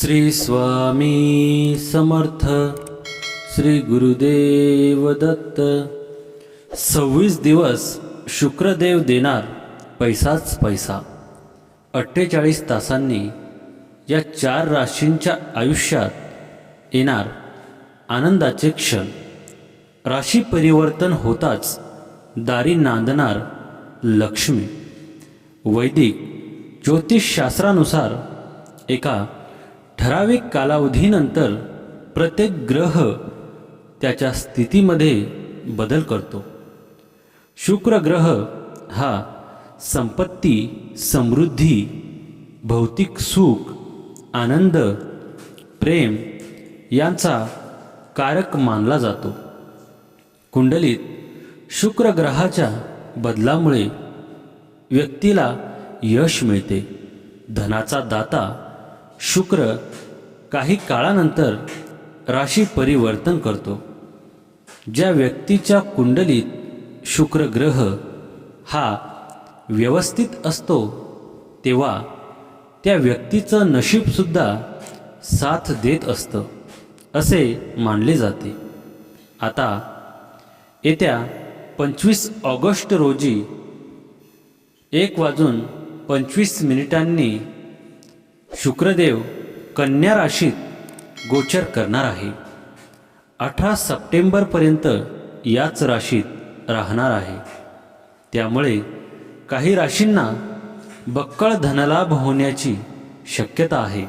श्री स्वामी समर्थ श्री गुरुदेव दत्त. सव्वीस दिवस शुक्रदेव देणार पैसाच पैसा. अठ्ठेचाळीस तासांनी या चार राशींच्या आयुष्यात येणार आनंदाचे क्षण. राशी परिवर्तन होताच दारी नांदणार लक्ष्मी. वैदिक ज्योतिषशास्त्रानुसार एका ठराविक कालावधीनंतर प्रत्येक ग्रह त्याच्या स्थितीमध्ये बदल करतो. शुक्र ग्रह हा संपत्ती समृद्धी भौतिक सुख आनंद प्रेम यांचा कारक मानला जातो. कुंडलीत शुक्र ग्रहाच्या बदलामुळे व्यक्तीला यश मिळते. धनाचा दाता शुक्र काही काळानंतर राशी परिवर्तन करतो. ज्या व्यक्तीच्या कुंडलीत शुक्र ग्रह हा व्यवस्थित असतो तेव्हा त्या व्यक्तीचं नशीबसुद्धा साथ देत असतं असे मानले जाते. आता येत्या पंचवीस ऑगस्ट रोजी एक वाजून पंचवीस मिनिटांनी शुक्रदेव कन्या राशीत गोचर करणार आहे. अठरा सप्टेंबरपर्यंत याच राशीत राहणार आहे. त्यामुळे काही राशींना बक्कळ धनलाभ होण्याची शक्यता आहे.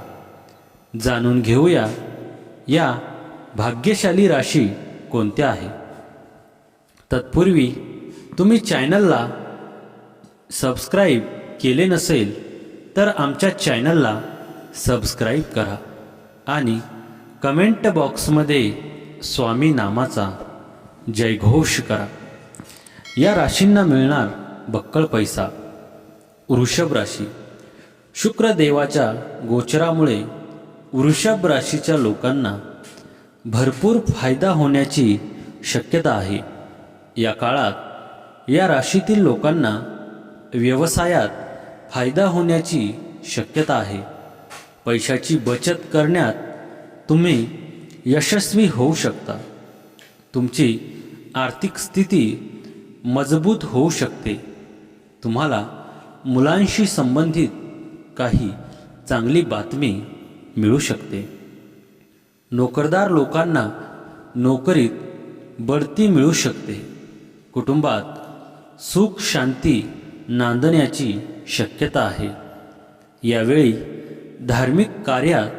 जाणून घेऊया या भाग्यशाली राशी कोणत्या आहे. तत्पूर्वी तुम्ही चॅनलला सबस्क्राईब केले नसेल तर आमच्या चॅनलला सबस्क्राईब करा आणि कमेंट बॉक्समध्ये स्वामी नामाचा जयघोष करा. या राशींना मिळणार बक्कळ पैसा वृषभ राशी. शुक्रदेवाच्या गोचरामुळे वृषभ राशीच्या लोकांना भरपूर फायदा होण्याची शक्यता आहे. या काळात या राशीतील लोकांना व्यवसायात फायदा होण्याची शक्यता आहे. पैशाची बचत करण्यात तुम्ही यशस्वी होऊ शकता. तुमची आर्थिक स्थिती मजबूत होऊ शकते. तुम्हाला मुलांशी संबंधित काही चांगली बातमी मिळू शकते. नोकरदार लोकांना नोकरीत बढती मिळू शकते. कुटुंबात सुख शांती नांदण्याची शक्यता आहे. यावेळी धार्मिक कार्यात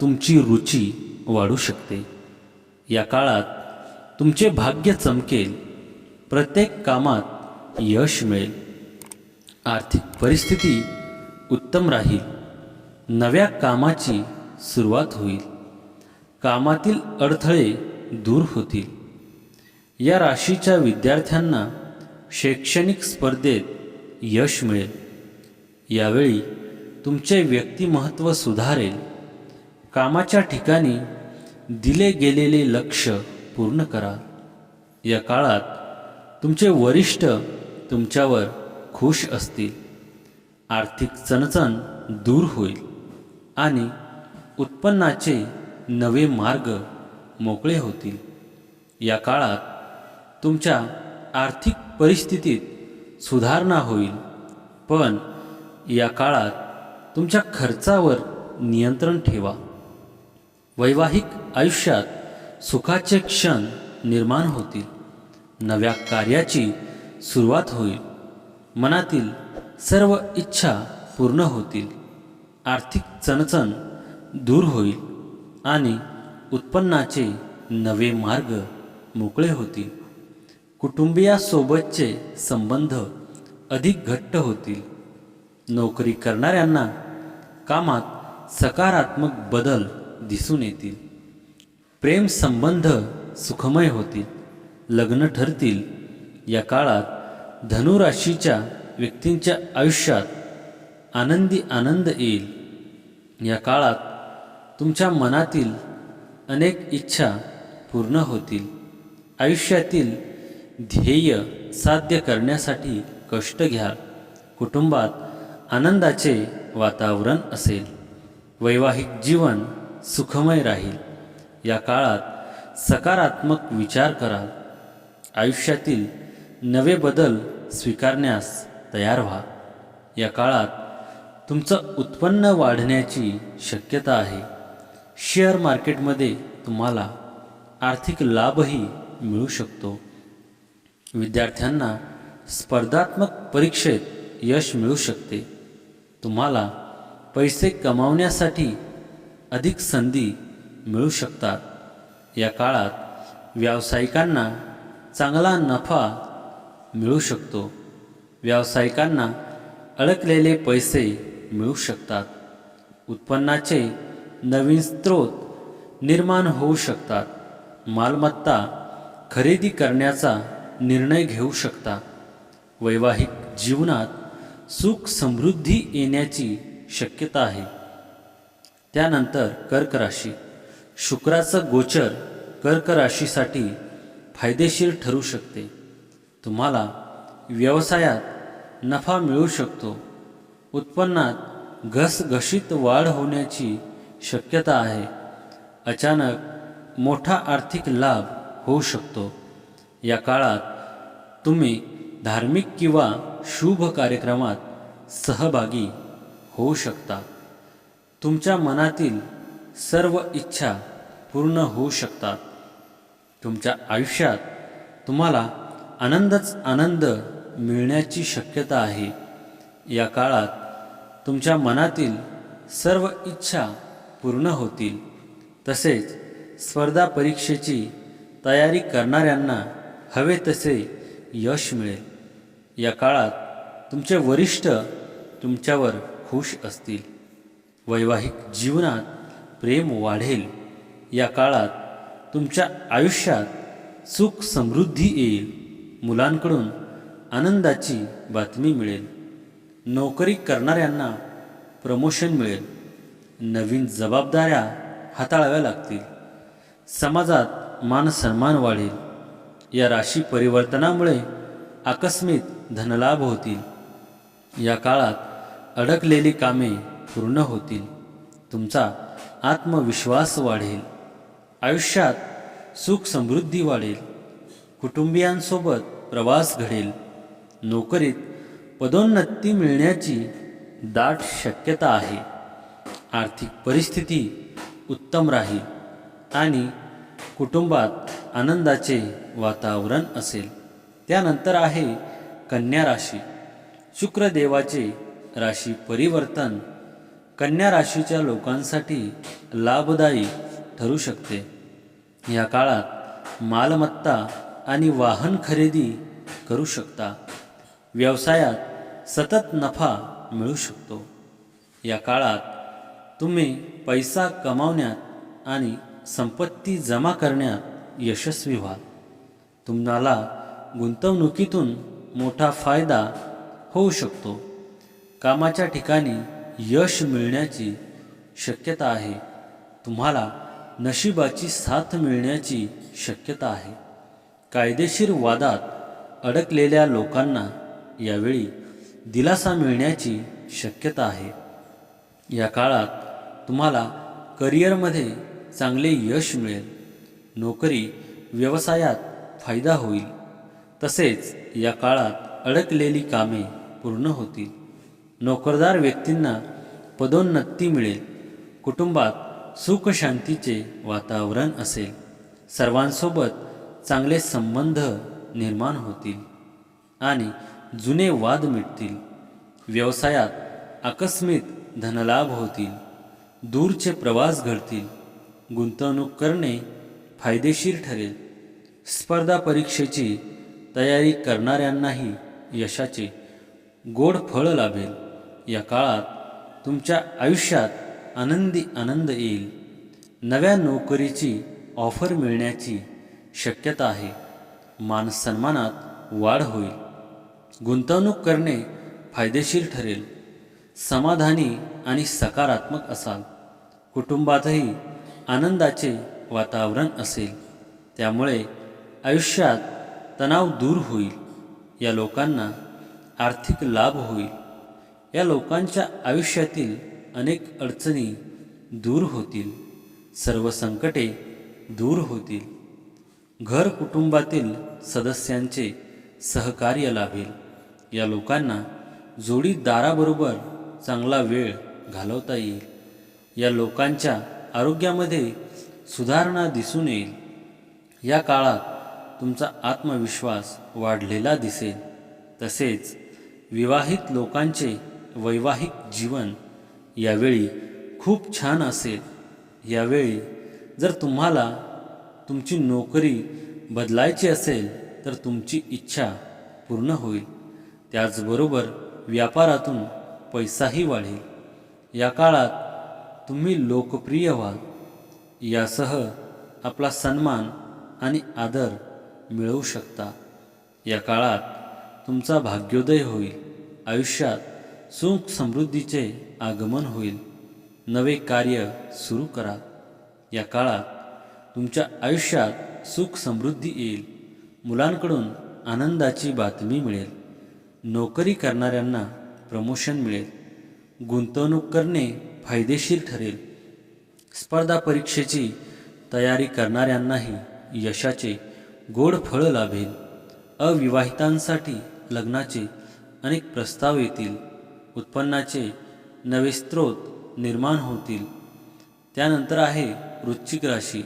तुमची रुची वाढू शकते. या काळात तुमचे भाग्य चमकेल. प्रत्येक कामात यश मिळेल. आर्थिक परिस्थिती उत्तम राहील. नव्या कामाची सुरुवात होईल. कामातील अडथळे दूर होतील. या राशीच्या विद्यार्थ्यांना शैक्षणिक स्पर्धेत यश मिळेल. यावेळी तुमचे व्यक्तिमत्त्व सुधारेल. कामाच्या ठिकाणी दिले गेलेले लक्ष पूर्ण करा. या काळात तुमचे वरिष्ठ तुमच्यावर खुश असतील. आर्थिक चणचण दूर होईल आणि उत्पन्नाचे नवे मार्ग मोकळे होतील. या काळात तुमच्या आर्थिक परिस्थितीत सुधारणा होईल. पण या काळात तुमच्या खर्चावर नियंत्रण ठेवा. वैवाहिक आयुष्यात सुखाचे क्षण निर्माण होतील. नव्या कार्याची सुरुवात होईल. मनातील सर्व इच्छा पूर्ण होतील. आर्थिक चणचण दूर होईल आणि उत्पन्नाचे नवे मार्ग मोकळे होतील. कुटुंबियासोबतचे संबंध अधिक घट्ट होतील. नोकरी करणाऱ्यांना कामात सकारात्मक बदल दिसून येतील. प्रेम संबंध सुखमय होतील लग्न ठरतील. या काळात धनुराशीच्या व्यक्तींच्या आयुष्यात आनंदी आनंद येईल. या काळात तुमच्या मनातील अनेक इच्छा पूर्ण होतील. आयुष्यातील ध्येय साध्य करण्यासाठी कष्ट घ्या. कुटुंबात आनंदाचे वातावरण असेल. वैवाहिक जीवन सुखमय राहील. या काळात सकारात्मक विचार कराल. आयुष्यातील नवे बदल स्वीकारण्यास तयार व्हा. या काळात तुमचं उत्पन्न वाढण्याची शक्यता आहे. शेअर मार्केटमध्ये तुम्हाला आर्थिक लाभही मिळू शकतो. विद्यार्थ्यांना स्पर्धात्मक परीक्षेत यश मिळू शकते. तुम्हाला पैसे कमावण्यासाठी अधिक संधी मिळू शकतात. या काळात व्यावसायिकांना चांगला नफा मिळू शकतो. व्यावसायिकांना अडकलेले पैसे मिळू शकतात. उत्पन्नाचे नवीन स्रोत निर्माण होऊ शकतात. मालमत्ता खरेदी करण्याचा निर्णय घेऊ शकता वैवाहिक जीवनात सुख समृद्धी येण्याची शक्यता आहे. त्यानंतर कर्क राशी. शुक्राचं गोचर कर्क राशीसाठी फायदेशीर ठरू शकते. तुम्हाला व्यवसायात नफा मिळू शकतो. उत्पन्नात घसघशीत वाढ होण्याची शक्यता आहे. अचानक मोठा आर्थिक लाभ होऊ शकतो. या काळात तुम्ही धार्मिक किंवा शुभ कार्यक्रमात सहभागी होऊ शकता. तुमच्या मनातील सर्व इच्छा पूर्ण होऊ शकतात. तुमच्या आयुष्यात तुम्हाला आनंदच आनंद मिळण्याची शक्यता आहे. या काळात तुमच्या मनातील सर्व इच्छा पूर्ण होतील. तसेच स्पर्धा परीक्षेची तयारी करणाऱ्यांना हवे तसे यश मिळेल. या काळात तुमचे वरिष्ठ तुमच्यावर खुश असतील. वैवाहिक जीवनात प्रेम वाढेल. या काळात तुमच्या आयुष्यात सुख समृद्धी येईल. मुलांकडून आनंदाची बातमी मिळेल. नोकरी करणाऱ्यांना प्रमोशन मिळेल. नवीन जबाबदाऱ्या हाताळाव्या लागतील. समाजात मान सन्मान वाढेल. या राशी परिवर्तनामुळे आकस्मिक धनलाभ होतील. या काळात अडकलेली कामे पूर्ण होतील. तुमचा आत्मविश्वास वाढेल. आयुष्यात सुख समृद्धी वाढेल. कुटुंबियांसोबत प्रवास घडेल. नोकरीत पदोन्नती मिळण्याची दाट शक्यता आहे. आर्थिक परिस्थिती उत्तम राहील आणि कुटुंबात आनंदाचे वातावरण असेल. त्यानंतर आहे कन्या राशी शुक्रदेवाचे राशी परिवर्तन कन्या राशीच्या लोकांसाठी लाभदायी ठरू शकते. या काळात मालमत्ता आणि वाहन खरेदी करू शकता. व्यवसायात सतत नफा मिळू शकतो. या काळात तुम्ही पैसा कमावण्यात आणि संपत्ती जमा करण्यात यशस्वी व्हाल तुम्हाला गुंतवणुकीतून मोठा फायदा होऊ शकतो. कामाच्या ठिकाणी यश मिळण्याची शक्यता आहे. तुम्हाला नशिबाची साथ मिळण्याची शक्यता आहे. कायदेशीर वादात अडकलेल्या लोकांना यावेळी दिलासा मिळण्याची शक्यता आहे. या काळात तुम्हाला करिअरमध्ये चांगले यश मिळेल. नोकरी व्यवसायात फायदा होईल. तसेच या काळात अडकलेली कामे पूर्ण होतील. नोकरदार व्यक्तींना पदोन्नती मिळेल. कुटुंबात सुखशांतीचे वातावरण असेल. सर्वांसोबत चांगले संबंध निर्माण होतील आणि जुने वाद मिटतील. व्यवसायात आकस्मिक धनलाभ होतील. दूरचे प्रवास घडतील. गुंतवणूक करणे फायदेशीर ठरेल. स्पर्धा परीक्षेची तयारी करणाऱ्यांनाही यशाचे गोड फळ लाभेल. या काळात तुमच्या आयुष्यात आनंदी आनंद येईल. नव्या नोकरीची ऑफर मिळण्याची शक्यता आहे. मान सन्मानात वाढ होईल. गुंतवणूक करणे फायदेशीर ठरेल. समाधानी आणि सकारात्मक असाल. कुटुंबातही आनंदाचे वातावरण असेल. त्यामुळे आयुष्यात तणाव दूर होईल. या लोकांना आर्थिक लाभ होईल. या लोकांच्या आयुष्यातील अनेक अडचणी दूर होतील. सर्व संकटे दूर होतील. घर कुटुंबातील सदस्यांचे सहकार्य लाभेल. या लोकांना जोडीदाराबरोबर चांगला वेळ घालवता येईल. या लोकांच्या आरोग्यामध्ये सुधारणा दिसून येईल. या काळात तुमचा आत्मविश्वास वाढलेला दिसेल. तसेच विवाहित लोकांचे वैवाहिक जीवन यावेळी खूप छान असेल. यावेळी जर तुम्हाला तुमची नोकरी बदलायची असेल तर तुमची इच्छा पूर्ण होईल. त्याचबरोबर व्यापारातून पैसाही वाढेल. या काळात तुम्ही लोकप्रिय व्हाल. यासह आपला सन्मान आणि आदर मिळवू शकता. या काळात तुमचा भाग्योदय होईल. आयुष्यात सुख समृद्धीचे आगमन होईल. नवे कार्य सुरू करा. या काळात तुमच्या आयुष्यात सुख समृद्धी येईल. मुलांकडून आनंदाची बातमी मिळेल. नोकरी करणाऱ्यांना प्रमोशन मिळेल. गुंतवणूक करणे फायदेशीर ठरेल. स्पर्धा परीक्षेची तयारी करणाऱ्यांनाही यशाचे गोड फळं लाभेल. अविवाहितांसाठी लग्नाचे अनेक प्रस्ताव येतील. उत्पन्नाचे नवे स्रोत निर्माण होतील. त्यानंतर आहे वृश्चिक राशी.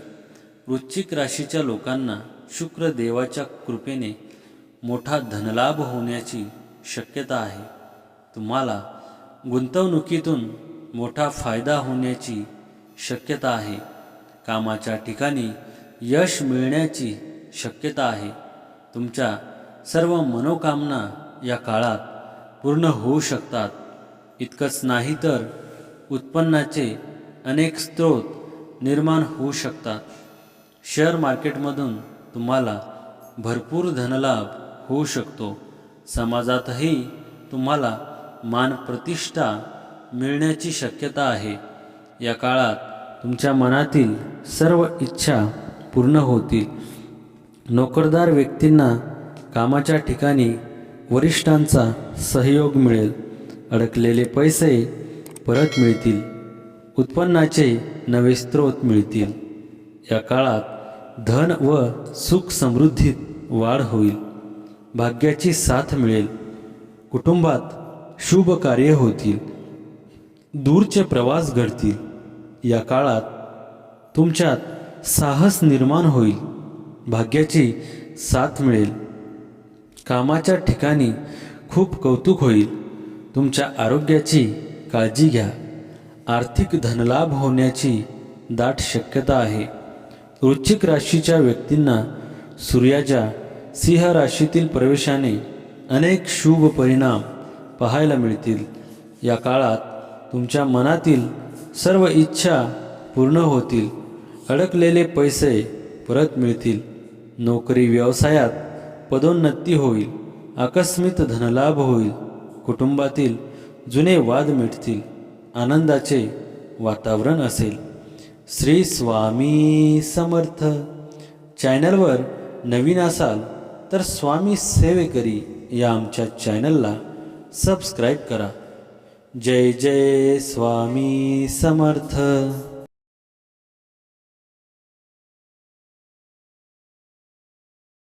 वृश्चिक राशीच्या लोकांना शुक्र देवाच्या कृपेने मोठा धनलाभ होण्याची शक्यता आहे. तुम्हाला गुंतवणुकीतून मोठा फायदा होण्याची शक्यता आहे. कामाच्या ठिकाणी यश मिळण्याची शक्यता आहे. तुमच्या सर्व मनोकामना या काळात पूर्ण होऊ शकतात. इतकंच नाही तर उत्पन्नाचे अनेक स्रोत निर्माण होऊ शकतात. शेअर मार्केटमधून तुम्हाला भरपूर धनलाभ होऊ शकतो. समाजातही तुम्हाला मान प्रतिष्ठा मिळण्याची शक्यता आहे. या काळात तुमच्या मनातील सर्व इच्छा पूर्ण होतील. नोकरदार व्यक्तींना कामाच्या ठिकाणी वरिष्ठांचा सहयोग मिळेल. अडकलेले पैसे परत मिळतील. उत्पन्नाचे नवे स्रोत मिळतील. या काळात धन व सुख समृद्धीत वाढ होईल. भाग्याची साथ मिळेल. कुटुंबात शुभ कार्य होतील. दूरचे प्रवास घडतील. या काळात तुमच्यात साहस निर्माण होईल. भाग्याची साथ मिळेल. कामाच्या ठिकाणी खूप कौतुक होईल. तुमच्या आरोग्याची काळजी घ्या. आर्थिक धनलाभ होण्याची दाट शक्यता आहे. वृश्चिक राशीच्या व्यक्तींना सूर्याच्या सिंह राशीतील प्रवेशाने अनेक शुभ परिणाम पाहायला मिळतील. या काळात तुमच्या मनातील सर्व इच्छा पूर्ण होतील. अडकलेले पैसे परत मिळतील. नोकरी व्यवसायात पदोन्नती होईल आकस्मित धनलाभ होईल कुटुंबातील जुने वाद मिटतील आनंदाचे वातावरण असेल. श्री स्वामी समर्थ. चॅनलवर नवीन असाल तर स्वामी सेवेकरी या आमच्या चॅनलला सबस्क्राईब करा. जय जय स्वामी समर्थ.